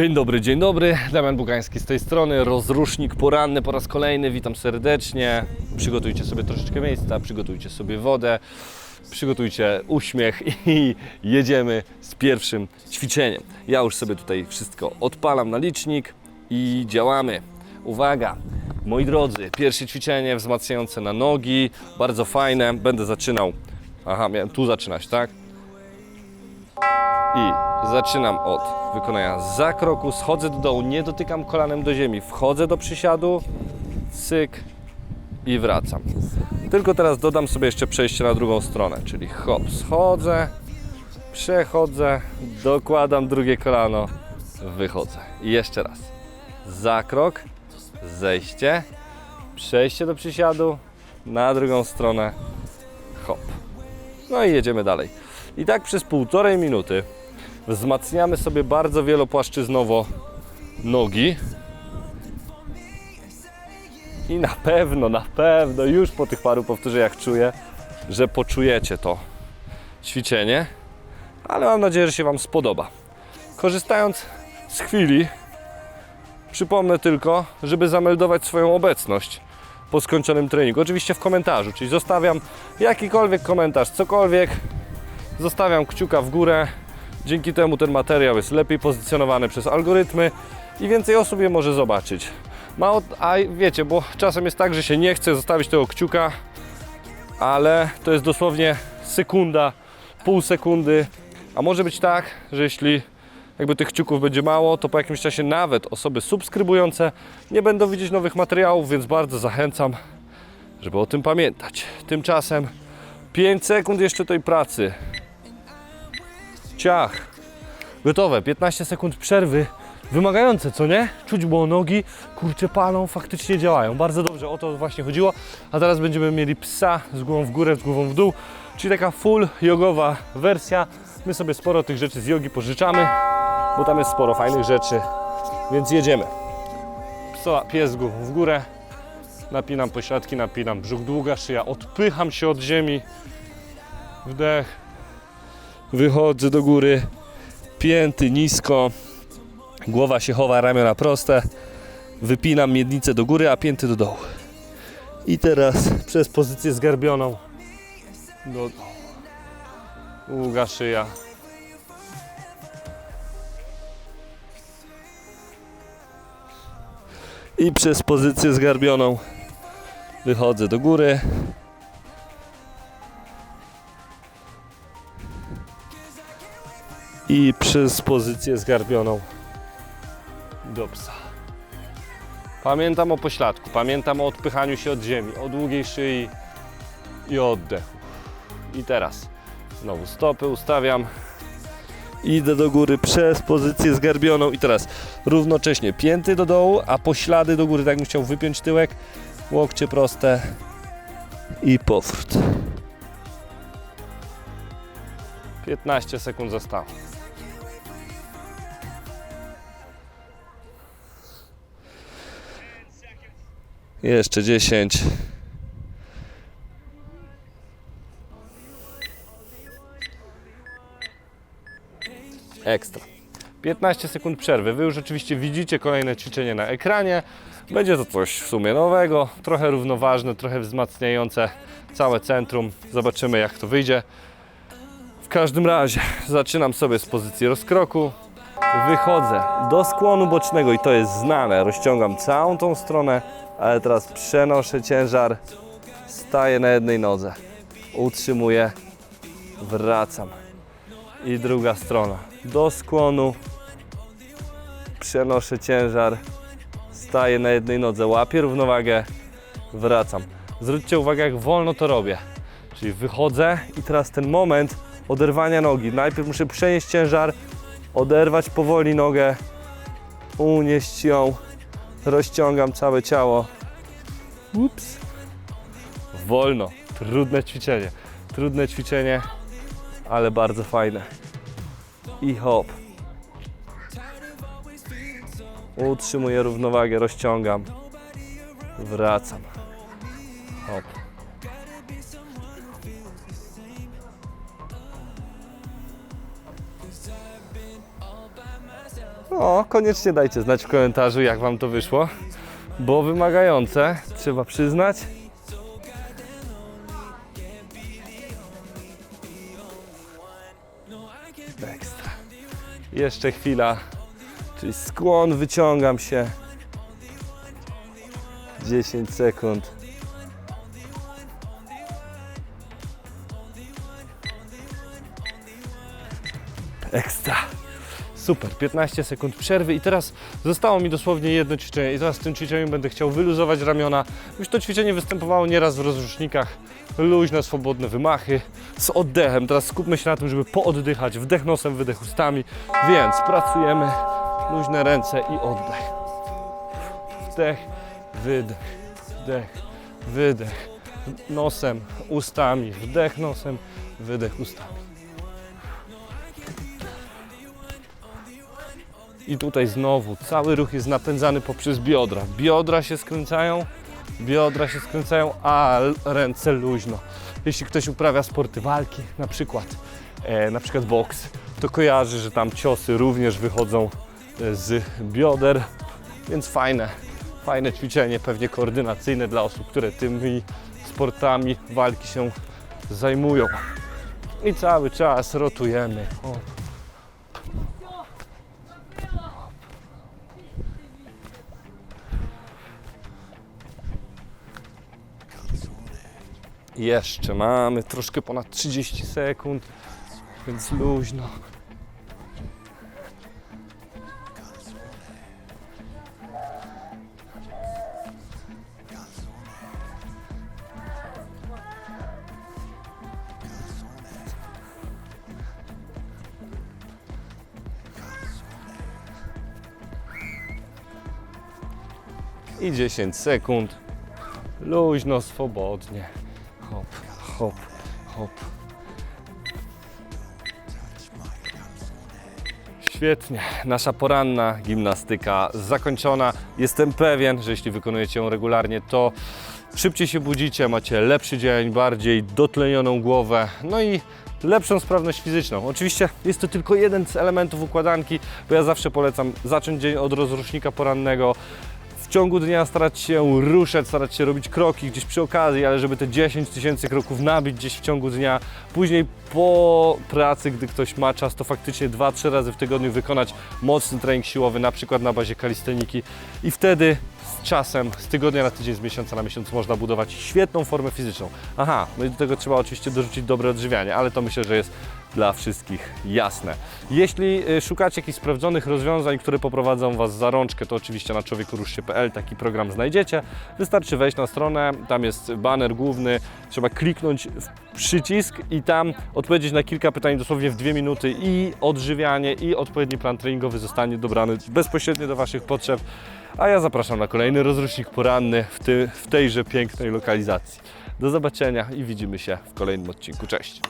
Dzień dobry, dzień dobry. Damian Bugański z tej strony, rozrusznik poranny po raz kolejny. Witam serdecznie. Przygotujcie sobie troszeczkę miejsca, przygotujcie sobie wodę, przygotujcie uśmiech i jedziemy z pierwszym ćwiczeniem. Ja już sobie tutaj wszystko odpalam na licznik i działamy. Uwaga, moi drodzy, pierwsze ćwiczenie wzmacniające na nogi, bardzo fajne. Będę zaczynał. Aha, miałem tu zaczynać, tak? I zaczynam od wykonania zakroku, schodzę do dołu, nie dotykam kolanem do ziemi, wchodzę do przysiadu, cyk i wracam. Tylko teraz dodam sobie jeszcze przejście na drugą stronę, czyli hop, schodzę, przechodzę, dokładam drugie kolano, wychodzę. I jeszcze raz. Zakrok, zejście, przejście do przysiadu, na drugą stronę, hop. No i jedziemy dalej. I tak przez półtorej minuty wzmacniamy sobie bardzo wielopłaszczyznowo nogi. I na pewno, na pewno już po tych paru powtórzeniach czuję, że poczujecie to ćwiczenie, ale mam nadzieję, że się Wam spodoba. Korzystając z chwili, przypomnę tylko, żeby zameldować swoją obecność po skończonym treningu. Oczywiście w komentarzu, czyli zostawiam jakikolwiek komentarz, cokolwiek, zostawiam kciuka w górę. Dzięki temu ten materiał jest lepiej pozycjonowany przez algorytmy i więcej osób je może zobaczyć. A wiecie, bo czasem jest tak, że się nie chce zostawić tego kciuka, ale to jest dosłownie sekunda, pół sekundy, a może być tak, że jeśli jakby tych kciuków będzie mało, to po jakimś czasie nawet osoby subskrybujące nie będą widzieć nowych materiałów, więc bardzo zachęcam, żeby o tym pamiętać. Tymczasem 5 sekund jeszcze tej pracy. Ciach. Gotowe. 15 sekund przerwy. Wymagające, co nie? Czuć było nogi, kurcze palą, faktycznie działają. Bardzo dobrze, o to właśnie chodziło. A teraz będziemy mieli psa z głową w górę, z głową w dół, czyli taka full jogowa wersja. My sobie sporo tych rzeczy z jogi pożyczamy, bo tam jest sporo fajnych rzeczy, więc jedziemy. Psa, pies głową w górę, napinam pośladki, napinam brzuch, długa szyja, odpycham się od ziemi, wdech, wychodzę do góry, pięty nisko, głowa się chowa, ramiona proste, wypinam miednicę do góry, a pięty do dołu. I teraz przez pozycję zgarbioną do. Długa szyja. I przez pozycję zgarbioną wychodzę do góry. I przez pozycję zgarbioną do psa. Pamiętam o pośladku, pamiętam o odpychaniu się od ziemi, o długiej szyi i o oddechu. I teraz znowu stopy ustawiam, idę do góry przez pozycję zgarbioną i teraz równocześnie pięty do dołu, a poślady do góry, tak bym chciał wypiąć tyłek, łokcie proste i powrót. 15 sekund zostało. Jeszcze 10. Ekstra. 15 sekund przerwy. Wy już oczywiście widzicie kolejne ćwiczenie na ekranie. Będzie to coś w sumie nowego, trochę równoważne, trochę wzmacniające całe centrum. Zobaczymy jak to wyjdzie. W każdym razie zaczynam sobie z pozycji rozkroku. Wychodzę do skłonu bocznego i to jest znane. Rozciągam całą tą stronę, ale teraz przenoszę ciężar. Staję na jednej nodze. Utrzymuję. Wracam. I druga strona. Do skłonu. Przenoszę ciężar. Staję na jednej nodze. Łapię równowagę. Wracam. Zwróćcie uwagę, jak wolno to robię. Czyli wychodzę i teraz ten moment oderwania nogi. Najpierw muszę przenieść ciężar, oderwać powoli nogę, unieść ją, rozciągam całe ciało. Ups. Wolno, trudne ćwiczenie. Trudne ćwiczenie, ale bardzo fajne. I hop. Utrzymuję równowagę, rozciągam. Wracam. Hop. No, koniecznie dajcie znać w komentarzu, jak Wam to wyszło, bo wymagające, trzeba przyznać. Ekstra. Jeszcze chwila, czyli skłon, wyciągam się. 10 sekund. Ekstra. Super, 15 sekund przerwy i teraz zostało mi dosłownie jedno ćwiczenie i teraz w tym ćwiczeniu będę chciał wyluzować ramiona. Już to ćwiczenie występowało nieraz w rozrusznikach. Luźne, swobodne wymachy z oddechem. Teraz skupmy się na tym, żeby pooddychać. Wdech nosem, wydech ustami. Więc pracujemy. Luźne ręce i oddech. Wdech, wydech, wdech, wydech. Nosem, ustami. Wdech nosem, wydech ustami. I tutaj znowu cały ruch jest napędzany poprzez biodra. Biodra się skręcają, biodra się skręcają, a ręce luźno. Jeśli ktoś uprawia sporty walki, na przykład, e, na przykład boks, to kojarzy, że tam ciosy również wychodzą e, z bioder, więc fajne, fajne ćwiczenie, pewnie koordynacyjne dla osób, które tymi sportami walki się zajmują. I cały czas rotujemy. O. Jeszcze mamy troszkę ponad 30 sekund, więc luźno. I 10 sekund. Luźno, swobodnie. Hop, hop, hop. Świetnie. Nasza poranna gimnastyka zakończona. Jestem pewien, że jeśli wykonujecie ją regularnie, to szybciej się budzicie, macie lepszy dzień, bardziej dotlenioną głowę, no i lepszą sprawność fizyczną. Oczywiście jest to tylko jeden z elementów układanki, bo ja zawsze polecam zacząć dzień od rozrusznika porannego, ciągu dnia starać się ruszać, starać się robić kroki gdzieś przy okazji, ale żeby te 10 tysięcy kroków nabić gdzieś w ciągu dnia. Później po pracy, gdy ktoś ma czas, to faktycznie 2-3 razy w tygodniu wykonać mocny trening siłowy, na przykład na bazie kalisteniki i wtedy z czasem, z tygodnia na tydzień, z miesiąca na miesiąc można budować świetną formę fizyczną. Aha, no i do tego trzeba oczywiście dorzucić dobre odżywianie, ale to myślę, że jest dla wszystkich jasne. Jeśli y, szukacie jakichś sprawdzonych rozwiązań, które poprowadzą Was za rączkę, to oczywiście na człowiekoruszcie.pl taki program znajdziecie. Wystarczy wejść na stronę, tam jest baner główny, trzeba kliknąć w przycisk i tam odpowiedzieć na kilka pytań dosłownie w dwie minuty i odżywianie i odpowiedni plan treningowy zostanie dobrany bezpośrednio do Waszych potrzeb. A ja zapraszam na kolejny rozrusznik poranny w, ty, w tejże pięknej lokalizacji. Do zobaczenia i widzimy się w kolejnym odcinku. Cześć!